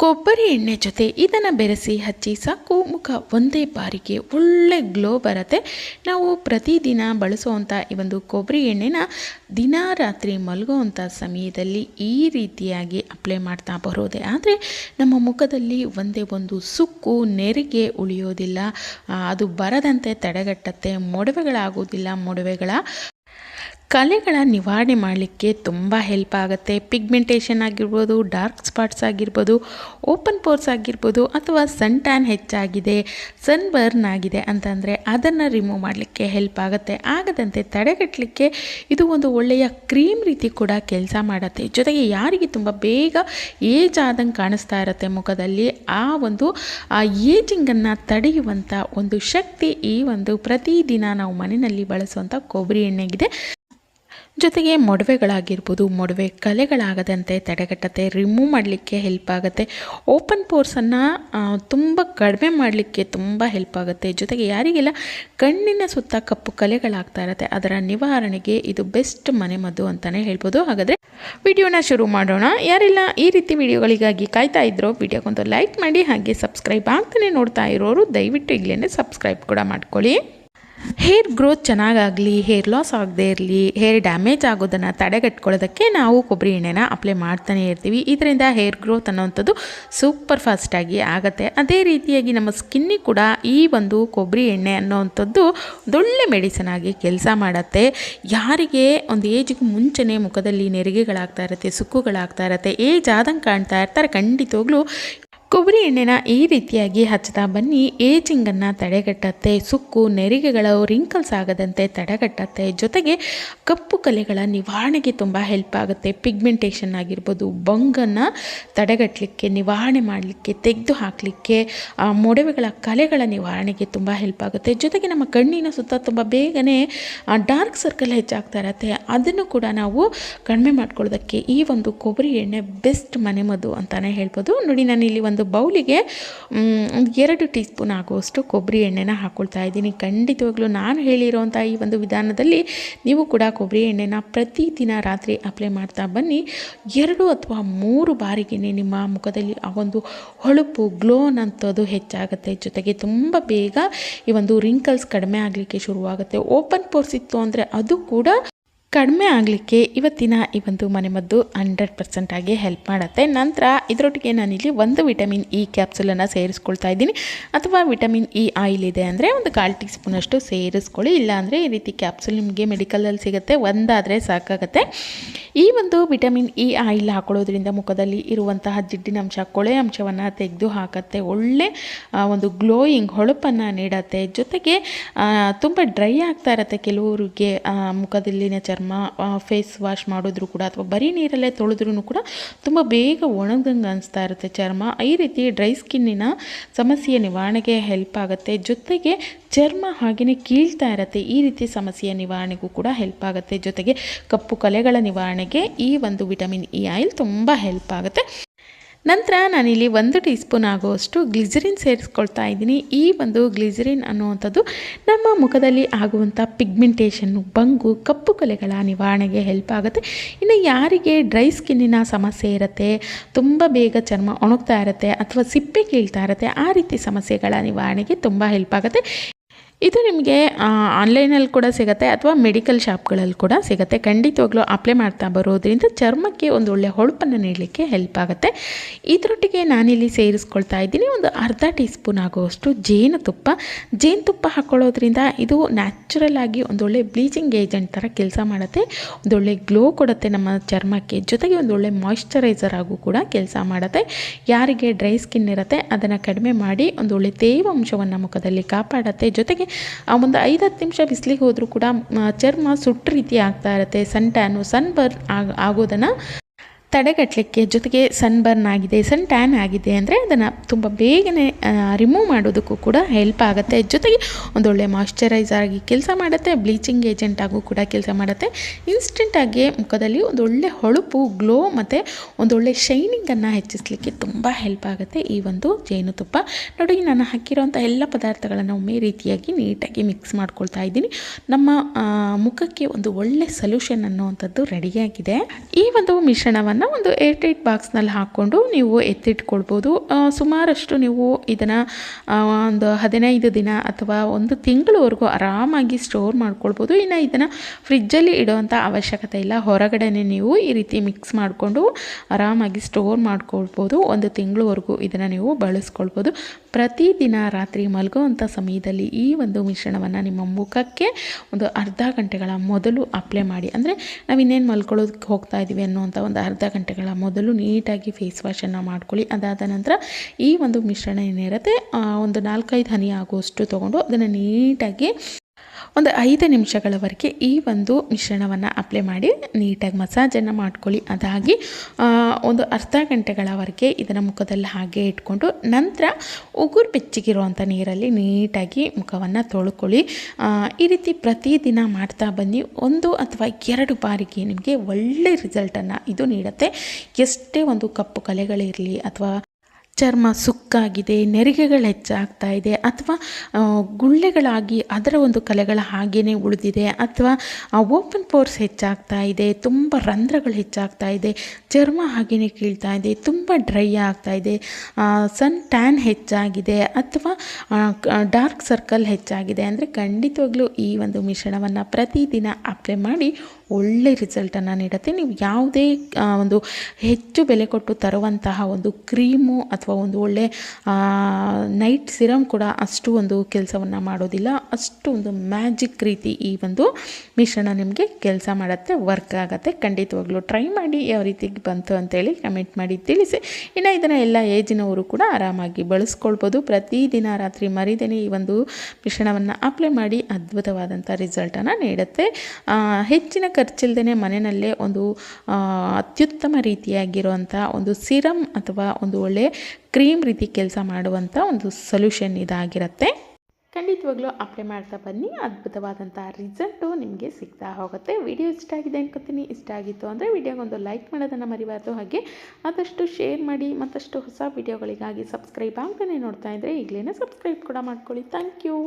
ಕೊಬ್ಬರಿ ಎಣ್ಣೆ ಜೊತೆ ಇದನ್ನು ಬೆರೆಸಿ ಹಚ್ಚಿ ಸಾಕು. ಮುಖ ಒಂದೇ ಬಾರಿಗೆ ಒಳ್ಳೆ ಗ್ಲೋ ಬರುತ್ತೆ. ನಾವು ಪ್ರತಿದಿನ ಬಳಸುವಂಥ ಈ ಒಂದು ಕೊಬ್ಬರಿ ಎಣ್ಣೆನ ದಿನ ರಾತ್ರಿ ಮಲಗುವಂಥ ಸಮಯದಲ್ಲಿ ಈ ರೀತಿಯಾಗಿ ಅಪ್ಲೈ ಮಾಡ್ತಾ ಬರೋದೆ. ಆದರೆ ನಮ್ಮ ಮುಖದಲ್ಲಿ ಒಂದೇ ಒಂದು ಸುಕ್ಕು ನೆರಿಗೆ ಉಳಿಯೋದಿಲ್ಲ. ಅದು ಬರದಂತೆ ತಡೆಗಟ್ಟತ್ತೆ. ಮೊಡವೆಗಳಾಗೋದಿಲ್ಲ ಮೊಡವೆಗಳ ಕಲೆಗಳ ನಿವಾರಣೆ ಮಾಡಲಿಕ್ಕೆ ತುಂಬ ಹೆಲ್ಪ್ ಆಗುತ್ತೆ. ಪಿಗ್ಮೆಂಟೇಷನ್ ಆಗಿರ್ಬೋದು ಡಾರ್ಕ್ ಸ್ಪಾಟ್ಸ್ ಆಗಿರ್ಬೋದು ಓಪನ್ ಪೋರ್ಸ್ ಆಗಿರ್ಬೋದು ಅಥವಾ ಸನ್ ಟ್ಯಾನ್ ಹೆಚ್ಚಾಗಿದೆ ಸನ್ ಬರ್ನ್ ಆಗಿದೆ ಅಂತಂದರೆ ಅದನ್ನು ರಿಮೂವ್ ಮಾಡಲಿಕ್ಕೆ ಹೆಲ್ಪ್ ಆಗುತ್ತೆ. ಆಗದಂತೆ ತಡೆಗಟ್ಟಲಿಕ್ಕೆ ಇದು ಒಂದು ಒಳ್ಳೆಯ ಕ್ರೀಮ್ ರೀತಿ ಕೂಡ ಕೆಲಸ ಮಾಡುತ್ತೆ. ಜೊತೆಗೆ ಯಾರಿಗೆ ತುಂಬ ಬೇಗ ಏಜ್ ಆದಂಗೆ ಕಾಣಿಸ್ತಾ ಇರುತ್ತೆ ಮುಖದಲ್ಲಿ, ಆ ಒಂದು, ಆ ಏಜಿಂಗನ್ನು ತಡೆಯುವಂಥ ಒಂದು ಶಕ್ತಿ ಈ ಒಂದು ಪ್ರತಿದಿನ ನಾವು ಮನೆಯಲ್ಲಿ ಬಳಸುವಂಥ ಕೊಬ್ಬರಿ ಎಣ್ಣೆಗಿದೆ. ಜೊತೆಗೆ ಮೊಡವೆಗಳಾಗಿರ್ಬೋದು, ಮೊಡವೆ ಕಲೆಗಳಾಗದಂತೆ ತಡೆಗಟ್ಟತ್ತೆ ರಿಮೂವ್ ಮಾಡಲಿಕ್ಕೆ ಹೆಲ್ಪ್ ಆಗುತ್ತೆ. ಓಪನ್ ಪೋರ್ಸನ್ನು ತುಂಬ ಕಡಿಮೆ ಮಾಡಲಿಕ್ಕೆ ತುಂಬ ಹೆಲ್ಪ್ ಆಗುತ್ತೆ. ಜೊತೆಗೆ ಯಾರಿಗೆಲ್ಲ ಕಣ್ಣಿನ ಸುತ್ತ ಕಪ್ಪು ಕಲೆಗಳಾಗ್ತಾ ಇರುತ್ತೆ, ಅದರ ನಿವಾರಣೆಗೆ ಇದು ಬೆಸ್ಟ್ ಮನೆಮದ್ದು ಅಂತಲೇ ಹೇಳ್ಬೋದು. ಹಾಗಾದರೆ ವಿಡಿಯೋನ ಶುರು ಮಾಡೋಣ. ಯಾರೆಲ್ಲ ಈ ರೀತಿ ವಿಡಿಯೋಗಳಿಗಾಗಿ ಕಾಯ್ತಾ ಇದ್ರೋ ವಿಡಿಯೋಗೊಂದು ಲೈಕ್ ಮಾಡಿ, ಹಾಗೆ ಸಬ್ಸ್ಕ್ರೈಬ್ ಆಗ್ತಾನೆ ನೋಡ್ತಾ ಇರೋರು, ದಯವಿಟ್ಟು ಈಗಲೇ ಸಬ್ಸ್ಕ್ರೈಬ್ ಕೂಡ ಮಾಡ್ಕೊಳ್ಳಿ. ಹೇರ್ ಗ್ರೋತ್ ಚೆನ್ನಾಗಾಗಲಿ, ಹೇರ್ ಲಾಸ್ ಆಗದೇ ಇರಲಿ, ಹೇರ್ ಡ್ಯಾಮೇಜ್ ಆಗೋದನ್ನು ತಡೆಗಟ್ಕೊಳ್ಳೋದಕ್ಕೆ ನಾವು ಕೊಬ್ಬರಿ ಎಣ್ಣೆನ ಅಪ್ಲೈ ಮಾಡ್ತಾನೆ ಇರ್ತೀವಿ. ಇದರಿಂದ ಹೇರ್ ಗ್ರೋತ್ ಅನ್ನೋವಂಥದ್ದು ಸೂಪರ್ ಫಾಸ್ಟಾಗಿ ಆಗುತ್ತೆ. ಅದೇ ರೀತಿಯಾಗಿ ನಮ್ಮ ಸ್ಕಿನ್ನಿಗೆ ಕೂಡ ಈ ಒಂದು ಕೊಬ್ಬರಿ ಎಣ್ಣೆ ಅನ್ನೋವಂಥದ್ದು ಒಳ್ಳೆ ಮೆಡಿಸನ್ ಆಗಿ ಕೆಲಸ ಮಾಡುತ್ತೆ. ಯಾರಿಗೆ ಒಂದು ಏಜಿಗೆ ಮುಂಚೆನೇ ಮುಖದಲ್ಲಿ ನೆರಿಗೆಗಳಾಗ್ತಾ ಇರುತ್ತೆ, ಸುಕ್ಕುಗಳಾಗ್ತಾ ಇರುತ್ತೆ, ಏಜ್ ಆದಂಗೆ ಕಾಣ್ತಾ ಇರ್ತಾರೆ ಖಂಡಿತವಾಗ್ಲೂ ಕೊಬ್ಬರಿ ಎಣ್ಣೆನ ಈ ರೀತಿಯಾಗಿ ಹಚ್ತಾ ಬನ್ನಿ. ಏಜಿಂಗನ್ನು ತಡೆಗಟ್ಟತ್ತೆ. ಸುಕ್ಕು, ನೆರಿಗೆಗಳು ರಿಂಕಲ್ಸ್ ಆಗದಂತೆ ತಡೆಗಟ್ಟತ್ತೆ. ಜೊತೆಗೆ ಕಪ್ಪು ಕಲೆಗಳ ನಿವಾರಣೆಗೆ ತುಂಬ ಹೆಲ್ಪ್ ಆಗುತ್ತೆ. ಪಿಗ್ಮೆಂಟೇಷನ್ ಆಗಿರ್ಬೋದು, ಬಂಗನ್ನು ತಡೆಗಟ್ಟಲಿಕ್ಕೆ ನಿವಾರಣೆ ಮಾಡಲಿಕ್ಕೆ, ತೆಗೆದು ಹಾಕಲಿಕ್ಕೆ ಮೊಡವೆಗಳ ಕಲೆಗಳ ನಿವಾರಣೆಗೆ ತುಂಬ ಹೆಲ್ಪ್ ಆಗುತ್ತೆ. ಜೊತೆಗೆ ನಮ್ಮ ಕಣ್ಣಿನ ಸುತ್ತ ತುಂಬ ಬೇಗನೆ ಡಾರ್ಕ್ ಸರ್ಕಲ್ ಹೆಚ್ಚಾಗ್ತಾ ಇರತ್ತೆ. ಅದನ್ನು ಕೂಡ ನಾವು ಕಡಿಮೆ ಮಾಡ್ಕೊಳ್ಳೋದಕ್ಕೆ ಈ ಒಂದು ಕೊಬ್ಬರಿ ಎಣ್ಣೆ ಬೆಸ್ಟ್ ಮನೆಮದ್ದು ಅಂತಲೇ ಹೇಳ್ಬೋದು. ನೋಡಿ ನಾನು ಇಲ್ಲಿ ಒಂದು ಬೌಲಿಗೆ ಮ್, ಒಂದು ಎರಡು ಟೀ ಆಗುವಷ್ಟು ಕೊಬ್ಬರಿ ಎಣ್ಣೆನ ಹಾಕ್ಕೊಳ್ತಾ ಇದ್ದೀನಿ. ಖಂಡಿತವಾಗ್ಲೂ ನಾನು ಹೇಳಿರೋಂಥ ಈ ಒಂದು ವಿಧಾನದಲ್ಲಿ ನೀವು ಕೂಡ ಕೊಬ್ಬರಿ ಎಣ್ಣೆನ ಪ್ರತಿದಿನ ರಾತ್ರಿ ಅಪ್ಲೈ ಮಾಡ್ತಾ ಬನ್ನಿ. ಎರಡು ಅಥವಾ ಮೂರು ಬಾರಿಗೆ ನಿಮ್ಮ ಮುಖದಲ್ಲಿ ಆ ಒಂದು ಹೊಳಪು ಗ್ಲೋ ಅನ್ನೋಂಥದ್ದು ಹೆಚ್ಚಾಗುತ್ತೆ. ಜೊತೆಗೆ ತುಂಬ ಬೇಗ ಈ ಒಂದು ರಿಂಕಲ್ಸ್ ಕಡಿಮೆ ಆಗಲಿಕ್ಕೆ ಶುರುವಾಗುತ್ತೆ. ಓಪನ್ ಪೋರ್ಸ್ ಇತ್ತು ಅಂದರೆ ಅದು ಕೂಡ ಕಡಿಮೆ ಆಗಲಿಕ್ಕೆ ಇವತ್ತಿನ ಈ ಒಂದು ಮನೆಮದ್ದು ಹಂಡ್ರೆಡ್ ಪರ್ಸೆಂಟಾಗಿ ಹೆಲ್ಪ್ ಮಾಡುತ್ತೆ. ನಂತರ ಇದರೊಟ್ಟಿಗೆ ನಾನಿಲ್ಲಿ ಒಂದು ವಿಟಮಿನ್ ಇ ಕ್ಯಾಪ್ಸುಲನ್ನು ಸೇರಿಸ್ಕೊಳ್ತಾ ಇದ್ದೀನಿ. ಅಥವಾ ವಿಟಮಿನ್ ಇ ಆಯಿಲ್ ಇದೆ ಅಂದರೆ ಒಂದು ಕಾಲು ಟೀ ಸ್ಪೂನಷ್ಟು ಸೇರಿಸ್ಕೊಳ್ಳಿ. ಇಲ್ಲಾಂದರೆ ಈ ರೀತಿ ಕ್ಯಾಪ್ಸುಲ್ ನಿಮಗೆ ಮೆಡಿಕಲಲ್ಲಿ ಸಿಗುತ್ತೆ, ಒಂದಾದರೆ ಸಾಕಾಗುತ್ತೆ. ಈ ಒಂದು ವಿಟಮಿನ್ ಇ ಆಯಿಲ್ ಹಾಕೊಳ್ಳೋದ್ರಿಂದ ಮುಖದಲ್ಲಿ ಇರುವಂತಹ ಜಿಡ್ಡಿನಂಶ ಕೊಳೆ ಅಂಶವನ್ನು ತೆಗೆದು ಹಾಕತ್ತೆ. ಒಳ್ಳೆ ಒಂದು ಗ್ಲೋಯಿಂಗ್ ಹೊಳಪನ್ನು ನೀಡತ್ತೆ. ಜೊತೆಗೆ ತುಂಬ ಡ್ರೈ ಆಗ್ತಾ ಇರುತ್ತೆ ಕೆಲವರಿಗೆ ಮುಖದಲ್ಲಿನ ಚರ್ಮ ಫೇಸ್ ವಾಶ್ ಮಾಡಿದ್ರು ಕೂಡ ಅಥವಾ ಬರೀ ನೀರಲ್ಲೇ ತೊಳೆದ್ರೂ ಕೂಡ ತುಂಬ ಬೇಗ ಒಣಗಂಗೆ ಅನಿಸ್ತಾ ಇರುತ್ತೆ ಚರ್ಮ. ಈ ರೀತಿ ಡ್ರೈ ಸ್ಕಿನ್ನಿನ ಸಮಸ್ಯೆಯ ನಿವಾರಣೆಗೆ ಹೆಲ್ಪ್ ಆಗುತ್ತೆ. ಜೊತೆಗೆ ಚರ್ಮ ಹಾಗೆಯೇ ಕೀಳ್ತಾ ಇರುತ್ತೆ, ಈ ರೀತಿ ಸಮಸ್ಯೆಯ ನಿವಾರಣೆಗೂ ಕೂಡ ಹೆಲ್ಪ್ ಆಗುತ್ತೆ. ಜೊತೆಗೆ ಕಪ್ಪು ಕಲೆಗಳ ನಿವಾರಣೆಗೆ ಈ ಒಂದು ವಿಟಮಿನ್ ಇ ಆಯಿಲ್ ತುಂಬ ಹೆಲ್ಪ್ ಆಗುತ್ತೆ. ನಂತರ ನಾನಿಲ್ಲಿ ಒಂದು ಟೀ ಸ್ಪೂನ್ ಆಗುವಷ್ಟು ಗ್ಲಿಸರಿನ್ ಸೇರಿಸ್ಕೊಳ್ತಾ ಇದ್ದೀನಿ. ಈ ಒಂದು ಗ್ಲಿಸರಿನ್ ಅನ್ನುವಂಥದ್ದು ನಮ್ಮ ಮುಖದಲ್ಲಿ ಆಗುವಂಥ ಪಿಗ್ಮೆಂಟೇಷನ್ನು, ಬಂಗು, ಕಪ್ಪು ಕಲೆಗಳ ನಿವಾರಣೆಗೆ ಹೆಲ್ಪ್ ಆಗುತ್ತೆ. ಇನ್ನು ಯಾರಿಗೆ ಡ್ರೈ ಸ್ಕಿನ್ನಿನ ಸಮಸ್ಯೆ ಇರುತ್ತೆ, ತುಂಬ ಬೇಗ ಚರ್ಮ ಒಣಗ್ತಾ ಇರುತ್ತೆ ಅಥವಾ ಸಿಪ್ಪೆ ಕೀಳ್ತಾ ಇರುತ್ತೆ, ಆ ರೀತಿ ಸಮಸ್ಯೆಗಳ ನಿವಾರಣೆಗೆ ತುಂಬ ಹೆಲ್ಪ್ ಆಗುತ್ತೆ. ಇದು ನಿಮಗೆ ಆನ್ಲೈನಲ್ಲಿ ಕೂಡ ಸಿಗುತ್ತೆ ಅಥವಾ ಮೆಡಿಕಲ್ ಶಾಪ್ಗಳಲ್ಲಿ ಕೂಡ ಸಿಗುತ್ತೆ. ಖಂಡಿತವಾಗ್ಲೂ ಅಪ್ಲೈ ಮಾಡ್ತಾ ಬರೋದ್ರಿಂದ ಚರ್ಮಕ್ಕೆ ಒಂದು ಒಳ್ಳೆ ಹೊಳಪನ್ನು ನೀಡಲಿಕ್ಕೆ ಹೆಲ್ಪ್ ಆಗುತ್ತೆ. ಇದರೊಟ್ಟಿಗೆ ನಾನಿಲ್ಲಿ ಸೇರಿಸ್ಕೊಳ್ತಾ ಇದ್ದೀನಿ. ಒಂದು ಅರ್ಧ ಟೀ ಸ್ಪೂನ್ ಆಗುವಷ್ಟು ಜೇನುತುಪ್ಪ. ಜೇನುತುಪ್ಪ ಹಾಕ್ಕೊಳ್ಳೋದ್ರಿಂದ ಇದು ನ್ಯಾಚುರಲ್ ಆಗಿ ಒಂದೊಳ್ಳೆ ಬ್ಲೀಚಿಂಗ್ ಏಜೆಂಟ್ ಥರ ಕೆಲಸ ಮಾಡುತ್ತೆ. ಒಂದೊಳ್ಳೆ ಗ್ಲೋ ಕೊಡುತ್ತೆ ನಮ್ಮ ಚರ್ಮಕ್ಕೆ. ಜೊತೆಗೆ ಒಂದೊಳ್ಳೆ ಮಾಯಿಶ್ಚರೈಸರ್ ಆಗು ಕೂಡ ಕೆಲಸ ಮಾಡುತ್ತೆ. ಯಾರಿಗೆ ಡ್ರೈ ಸ್ಕಿನ್ ಇರುತ್ತೆ, ಅದನ್ನು ಕಡಿಮೆ ಮಾಡಿ ಒಂದೊಳ್ಳೆ ತೇವಾಂಶವನ್ನು ಮುಖದಲ್ಲಿ ಕಾಪಾಡುತ್ತೆ. ಜೊತೆಗೆ ಒಂದು ಐದು ಹತ್ತು ನಿಮಿಷ ಬಿಸಿಲಿಗೆ ಹೋದರೂ ಕೂಡ ಚರ್ಮ ಸುಟ್ಟ ರೀತಿ ಆಗ್ತಾ ಇರುತ್ತೆ. ಸನ್ ಟ್ಯಾನು, ಸನ್ ಬರ್ನ್ ಆಗ, ಆಗೋದನ್ನು ತಡೆಗಟ್ಟಲಿಕ್ಕೆ ಜೊತೆಗೆ ಸನ್ಬರ್ನ್ ಆಗಿದೆ ಸನ್ ಟ್ಯಾನ್ ಆಗಿದೆ ಅಂದರೆ ಅದನ್ನು ತುಂಬ ಬೇಗನೆ ರಿಮೂವ್ ಮಾಡೋದಕ್ಕೂ ಕೂಡ ಹೆಲ್ಪ್ ಆಗುತ್ತೆ. ಜೊತೆಗೆ ಒಂದೊಳ್ಳೆ ಮಾಯಶ್ಚರೈಸರ್ ಆಗಿ ಕೆಲಸ ಮಾಡುತ್ತೆ ಬ್ಲೀಚಿಂಗ್ ಏಜೆಂಟ್ ಆಗೂ ಕೂಡ ಕೆಲಸ ಮಾಡುತ್ತೆ. ಇನ್ಸ್ಟೆಂಟಾಗಿ ಮುಖದಲ್ಲಿ ಒಂದೊಳ್ಳೆ ಹೊಳಪು ಗ್ಲೋ ಮತ್ತು ಒಂದೊಳ್ಳೆ ಶೈನಿಂಗನ್ನು ಹೆಚ್ಚಿಸಲಿಕ್ಕೆ ತುಂಬ ಹೆಲ್ಪ್ ಆಗುತ್ತೆ ಈ ಒಂದು ಜೇನುತುಪ್ಪ. ನೋಡಿ, ನಾನು ಹಾಕಿರೋಂಥ ಎಲ್ಲ ಪದಾರ್ಥಗಳನ್ನು ಒಮ್ಮೆ ರೀತಿಯಾಗಿ ನೀಟಾಗಿ ಮಿಕ್ಸ್ ಮಾಡ್ಕೊಳ್ತಾ ಇದ್ದೀನಿ. ನಮ್ಮ ಮುಖಕ್ಕೆ ಒಂದು ಒಳ್ಳೆ ಸೊಲ್ಯೂಷನ್ ಅನ್ನುವಂಥದ್ದು ರೆಡಿಯಾಗಿದೆ ಈ ಒಂದು ಮಿಶ್ರಣವನ್ನು ಇದನ್ನು ಒಂದು ಏರ್ ಟೈಟ್ ಬಾಕ್ಸ್ನಲ್ಲಿ ಹಾಕ್ಕೊಂಡು ನೀವು ಎತ್ತಿಟ್ಕೊಳ್ಬೋದು. ಸುಮಾರಷ್ಟು ನೀವು ಇದನ್ನು ಒಂದು ಹದಿನೈದು ದಿನ ಅಥವಾ ಒಂದು ತಿಂಗಳವರೆಗೂ ಆರಾಮಾಗಿ ಸ್ಟೋರ್ ಮಾಡ್ಕೊಳ್ಬೋದು. ಇನ್ನು ಇದನ್ನು ಫ್ರಿಜ್ಜಲ್ಲಿ ಇಡೋವಂಥ ಅವಶ್ಯಕತೆ ಇಲ್ಲ. ಹೊರಗಡೆನೇ ನೀವು ಈ ರೀತಿ ಮಿಕ್ಸ್ ಮಾಡಿಕೊಂಡು ಆರಾಮಾಗಿ ಸ್ಟೋರ್ ಮಾಡ್ಕೊಳ್ಬೋದು. ಒಂದು ತಿಂಗಳವರೆಗೂ ಇದನ್ನು ನೀವು ಬಳಸ್ಕೊಳ್ಬೋದು. ಪ್ರತಿದಿನ ರಾತ್ರಿ ಮಲಗುವಂಥ ಸಮಯದಲ್ಲಿ ಈ ಒಂದು ಮಿಶ್ರಣವನ್ನು ನಿಮ್ಮ ಮುಖಕ್ಕೆ ಒಂದು ಅರ್ಧ ಗಂಟೆಗಳ ಮೊದಲು ಅಪ್ಲೈ ಮಾಡಿ. ಅಂದರೆ ನಾವು ಇನ್ನೇನು ಮಲ್ಕೊಳ್ಳೋದಕ್ಕೆ ಹೋಗ್ತಾ ಇದ್ದೀವಿ ಅನ್ನುವಂಥ ಒಂದು ಅರ್ಧ ಗಂಟೆಗಳ ಮೊದಲು ನೀಟಾಗಿ ಫೇಸ್ ವಾಶನ್ನು ಮಾಡ್ಕೊಳ್ಳಿ. ಅದಾದ ನಂತರ ಈ ಒಂದು ಮಿಶ್ರಣ ಏನಿರುತ್ತೆ ಒಂದು ನಾಲ್ಕೈದು ಹನಿ ಆಗುವಷ್ಟು ತೊಗೊಂಡು ಅದನ್ನು ನೀಟಾಗಿ ಒಂದು ಐದು ನಿಮಿಷಗಳವರೆಗೆ ಈ ಒಂದು ಮಿಶ್ರಣವನ್ನು ಅಪ್ಲೈ ಮಾಡಿ ನೀಟಾಗಿ ಮಸಾಜನ್ನು ಮಾಡ್ಕೊಳ್ಳಿ. ಅದಾಗಿ ಒಂದು ಅರ್ಧ ಗಂಟೆಗಳವರೆಗೆ ಇದನ್ನು ಮುಖದಲ್ಲಿ ಹಾಗೆ ಇಟ್ಕೊಂಡು ನಂತರ ಉಗುರು ಬೆಚ್ಚಗಿರುವಂಥ ನೀರಲ್ಲಿ ನೀಟಾಗಿ ಮುಖವನ್ನು ತೊಳ್ಕೊಳ್ಳಿ. ಈ ರೀತಿ ಪ್ರತಿದಿನ ಮಾಡ್ತಾ ಬನ್ನಿ. ಒಂದು ಅಥವಾ ಎರಡು ಬಾರಿಗೆ ನಿಮಗೆ ಒಳ್ಳೆ ರಿಸಲ್ಟನ್ನು ಇದು ನೀಡುತ್ತೆ. ಎಷ್ಟೇ ಒಂದು ಕಪ್ಪು ಕಲೆಗಳಿರಲಿ ಅಥವಾ ಚರ್ಮ ಸುಕ್ಕಾಗಿದೆ, ನೆರಿಗೆಗಳು ಹೆಚ್ಚಾಗ್ತಾ ಇದೆ ಅಥವಾ ಗುಳ್ಳೆಗಳಾಗಿ ಅದರ ಒಂದು ಕಲೆಗಳ ಹಾಗೆಯೇ ಉಳಿದಿದೆ ಅಥವಾ ಓಪನ್ ಪೋರ್ಸ್ ಹೆಚ್ಚಾಗ್ತಾ ಇದೆ, ತುಂಬ ರಂಧ್ರಗಳು ಹೆಚ್ಚಾಗ್ತಾ ಇದೆ. ಚರ್ಮ ಹಾಗೆಯೇ ಕೀಳ್ತಾ ಇದೆ, ತುಂಬ ಡ್ರೈ ಆಗ್ತಾ ಇದೆ. ಸನ್ ಟ್ಯಾನ್ ಹೆಚ್ಚಾಗಿದೆ ಅಥವಾ ಡಾರ್ಕ್ ಸರ್ಕಲ್ ಹೆಚ್ಚಾಗಿದೆ ಅಂದರೆ ಖಂಡಿತವಾಗ್ಲೂ ಈ ಒಂದು ಮಿಶ್ರಣವನ್ನು ಪ್ರತಿದಿನ ಅಪ್ಲೈ ಮಾಡಿ ಒಳ್ಳೆ ರಿಸಲ್ಟನ್ನು ನೀಡುತ್ತೆ. ನೀವು ಯಾವುದೇ ಒಂದು ಹೆಚ್ಚು ಬೆಲೆ ಕೊಟ್ಟು ತರುವಂತಹ ಒಂದು ಕ್ರೀಮು ಅಥವಾ ಒಂದು ಒಳ್ಳೆ ನೈಟ್ ಸಿರಮ್ ಕೂಡ ಅಷ್ಟು ಒಂದು ಕೆಲಸವನ್ನು ಮಾಡೋದಿಲ್ಲ. ಅಷ್ಟು ಒಂದು ಮ್ಯಾಜಿಕ್ ರೀತಿ ಈ ಒಂದು ಮಿಶ್ರಣ ನಿಮಗೆ ಕೆಲಸ ಮಾಡುತ್ತೆ ವರ್ಕ್ ಆಗುತ್ತೆ. ಖಂಡಿತವಾಗ್ಲೂ ಟ್ರೈ ಮಾಡಿ, ಯಾವ ರೀತಿ ಬಂತು ಅಂತೇಳಿ ಕಮೆಂಟ್ ಮಾಡಿ ತಿಳಿಸಿ. ಇನ್ನು ಇದನ್ನು ಎಲ್ಲ ಏಜಿನವರು ಕೂಡ ಆರಾಮಾಗಿ ಬಳಸ್ಕೊಳ್ಬೋದು. ಪ್ರತಿದಿನ ರಾತ್ರಿ ಮರಿದೇನೆ ಈ ಒಂದು ಮಿಶ್ರಣವನ್ನು ಅಪ್ಲೈ ಮಾಡಿ ಅದ್ಭುತವಾದಂಥ ರಿಸಲ್ಟನ್ನು ನೀಡುತ್ತೆ. ಹೆಚ್ಚಿನ ಖರ್ಚಿಲ್ಲದೇ ಮನೆಯಲ್ಲೇ ಒಂದು ಅತ್ಯುತ್ತಮ ರೀತಿಯಾಗಿರುವಂಥ ಒಂದು ಸಿರಮ್ ಅಥವಾ ಒಂದು ಒಳ್ಳೆ ಕ್ರೀಮ್ ರೀತಿ ಕೆಲಸ ಮಾಡುವಂಥ ಒಂದು ಸೊಲ್ಯೂಷನ್ ಇದಾಗಿರುತ್ತೆ. ಖಂಡಿತವಾಗ್ಲೂ ಅಪ್ಲೈ ಮಾಡ್ತಾ ಬನ್ನಿ. ಅದ್ಭುತವಾದಂಥ ರಿಸಲ್ಟು ನಿಮಗೆ ಸಿಗ್ತಾ ಹೋಗುತ್ತೆ. ವಿಡಿಯೋ ಇಷ್ಟ ಆಗಿದೆ ಅನ್ಕೋತೀನಿ. ಇಷ್ಟ ಆಗಿತ್ತು ಅಂದರೆ ವಿಡಿಯೋಗೊಂದು ಲೈಕ್ ಮಾಡೋದನ್ನು ಮರಿಬಾರ್ದು. ಹಾಗೆ ಆದಷ್ಟು ಶೇರ್ ಮಾಡಿ, ಮತ್ತಷ್ಟು ಹೊಸ ವಿಡಿಯೋಗಳಿಗಾಗಿ ಸಬ್ಸ್ಕ್ರೈಬ್ ಆಗ್ತಾನೆ ನೋಡ್ತಾ ಇದ್ದರೆ ಈಗಲೇ ಸಬ್ಸ್ಕ್ರೈಬ್ ಕೂಡ ಮಾಡ್ಕೊಳ್ಳಿ. Thank you